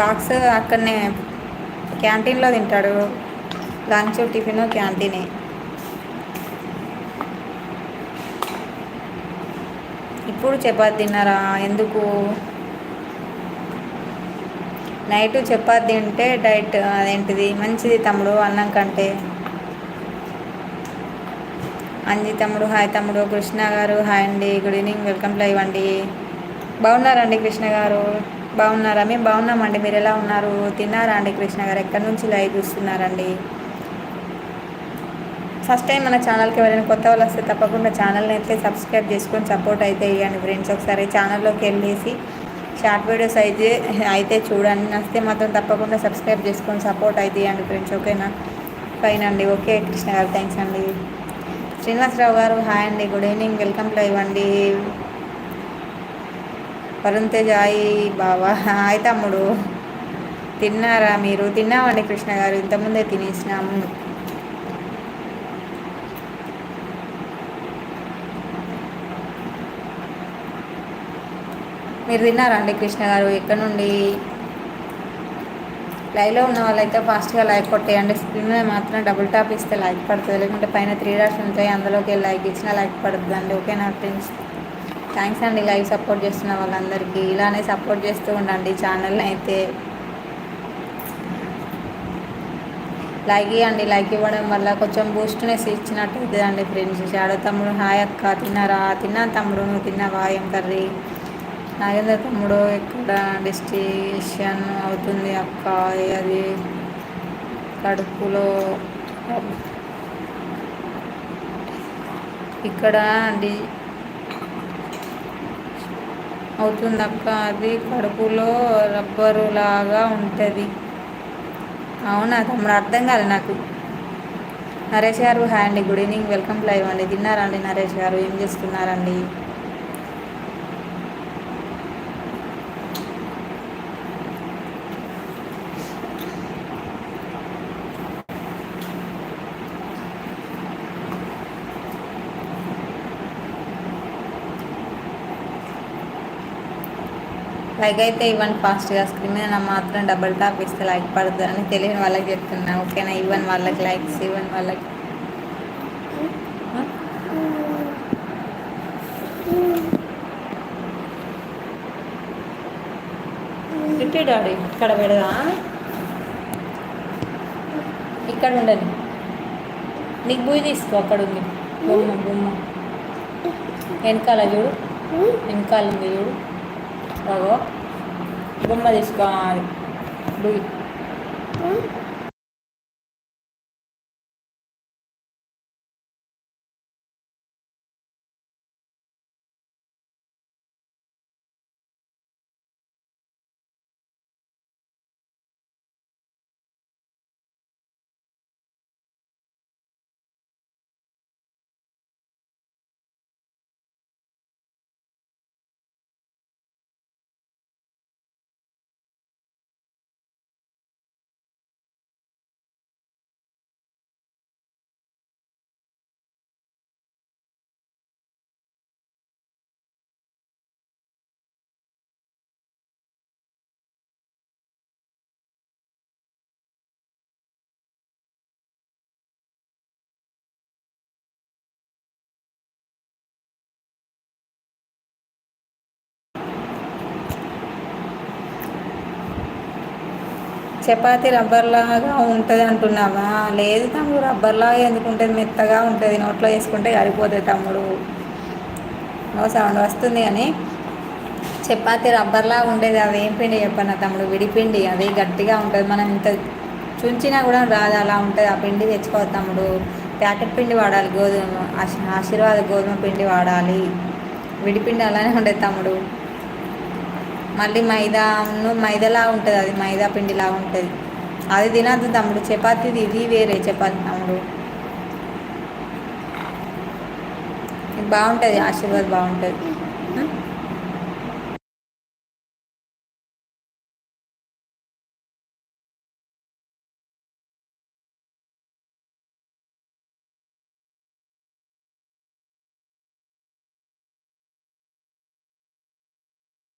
Box అక్కడనే క్యాంటీన్లో తింటాడు. లంచ్ టిఫిన్ క్యాంటీనే. ఇప్పుడు చపాతి తిన్నారా? ఎందుకు? నైట్ చపాతి తింటే డైట్ అదేంటిది? మంచిది తమ్ముడు అన్నం కంటే. అంజి తమ్ముడు హాయ్ తమ్ముడు కృష్ణ గారు హాయ్ అండి గుడ్ ఈవినింగ్ వెల్కమ్ లైవ్ అండి. బాగున్నారండి కృష్ణ గారు? బాగున్నారా? మేము బాగున్నామండి. మీరు ఎలా ఉన్నారు? తిన్నారా అండి కృష్ణ గారు? ఎక్కడి నుంచి లైవ్ చూస్తున్నారండి? ఫస్ట్ టైం మన ఛానల్కి ఎవరైనా కొత్త వాళ్ళు వస్తే తప్పకుండా ఛానల్ని అయితే సబ్స్క్రైబ్ చేసుకొని సపోర్ట్ అయితే ఇవ్వండి ఫ్రెండ్స్. ఒకసారి ఛానల్లోకి వెళ్ళేసి షార్ట్ వీడియోస్ అయితే అయితే చూడండి. నచ్చితే మాత్రం తప్పకుండా సబ్స్క్రైబ్ చేసుకొని సపోర్ట్ అయితే ఇవ్వండి ఫ్రెండ్స్. ఓకేనా? ఫైన్ అండి. ఓకే కృష్ణ గారు థ్యాంక్స్ అండి. శ్రీనివాసరావు గారు హాయ్ అండి. Good evening. వెల్కమ్ లైవ్ అండి. వరుణ్ తేజ్ హాయ్ బావా. హాయ్ తమ్ముడు. తిన్నారా మీరు? తిన్నామండి కృష్ణ గారు. ఇంతకుముందే తినేసినాము. మీరు తిన్నారా అండి కృష్ణ గారు? ఎక్కడి నుండి? లైవ్లో ఉన్న వాళ్ళైతే ఫాస్ట్గా లైక్ కొట్టేయండి. స్క్రీన్ మీద మాత్రం డబుల్ టాప్ ఇస్తే లైక్ పడుతుంది. లేకుంటే పైన త్రీ డాట్స్ ఉంటాయి అందులోకి లైక్ ఇచ్చినా లైక్ పడుతుంది అండి ఓకేనా ఫ్రెండ్స్? థ్యాంక్స్ అండి లైవ్ సపోర్ట్ చేస్తున్న వాళ్ళందరికీ. ఇలానే సపోర్ట్ చేస్తూ ఉండండి ఛానల్ని అయితే. లైక్ ఇవ్వండి లైక్ ఇవ్వడం వల్ల కొంచెం బూస్ట్నెస్ ఇచ్చినట్టు అవుతుందండి ఫ్రెండ్స్. షాడో తమ్ముడు హాయ్ అక్క తిన్నారా? తిన్నా తమ్ముడు నువ్వు తిన్నావా? ఏం కర్రీ? నాగేంద్ర తమ్ముడు ఇక్కడ డిస్టిషన్ అవుతుంది అక్క? అది కడుపులో? ఇక్కడ డి అవుతుంది అక్క అది కడుపులో రబ్బరు లాగా ఉంటుంది. అవునా తమ్ముడు అర్థం కాదు నాకు. నరేష్ గారు హాయ్ అండి గుడ్ ఈవినింగ్ వెల్కమ్ లైవ్ అండి. తిన్నారండి నరేష్ గారు? ఏం చేస్తున్నారండి? లైక్ అయితే ఇవ్వండి ఫాస్ట్గా. స్క్రీన్ మీద నా మాత్రం డబుల్ టాప్ ఇస్తే లైక్ పడుతుంది అని తెలియని వాళ్ళకి చెప్తున్నా. ఓకేనా? ఇవ్వని వాళ్ళకి లైక్స్ ఇవ్వని వాళ్ళకి. ఇట్టి డాడీ? ఇక్కడ పెడదా? ఇక్కడ ఉండదు నీకు బూయి తీసుకో అక్కడ ఉంది. బొమ్మ బొమ్మ. వెనకాల చూడు. వెనకాల ఉంది చూడు. బొమ్మ తీసుకోవాలి చపాతి రబ్బర్లాగా ఉంటుంది అంటున్నావా? లేదు తమ్ముడు రబ్బర్లాగా ఎందుకు ఉంటుంది? మెత్తగా ఉంటుంది నోట్లో వేసుకుంటే కరిగిపోతుంది తమ్ముడు. నో సౌండ్ వస్తుంది కానీ చపాతి రబ్బర్లా ఉండేది అది ఏం పిండి చెప్పన్న తమ్ముడు? విడిపిండి అది గట్టిగా ఉంటుంది. మనం ఇంత చుంచినా కూడా రాదు అలా ఉంటుంది. ఆ పిండి తెచ్చుకోవద్దు తమ్ముడు. ప్యాకెట్ పిండి వాడాలి గోధుమ ఆశీర్వాద గోధుమ పిండి వాడాలి. విడిపిండి అలానే ఉండేది తమ్ముడు. మళ్ళీ మైదాను మైదాలా ఉంటుంది అది మైదా పిండిలా ఉంటుంది. అది తినద్దు తమ్ముడు చపాతీది ఇది వేరే చపాతి తమ్ముడు. ఇది బాగుంటుంది ఆశీర్వాద్ బాగుంటుంది.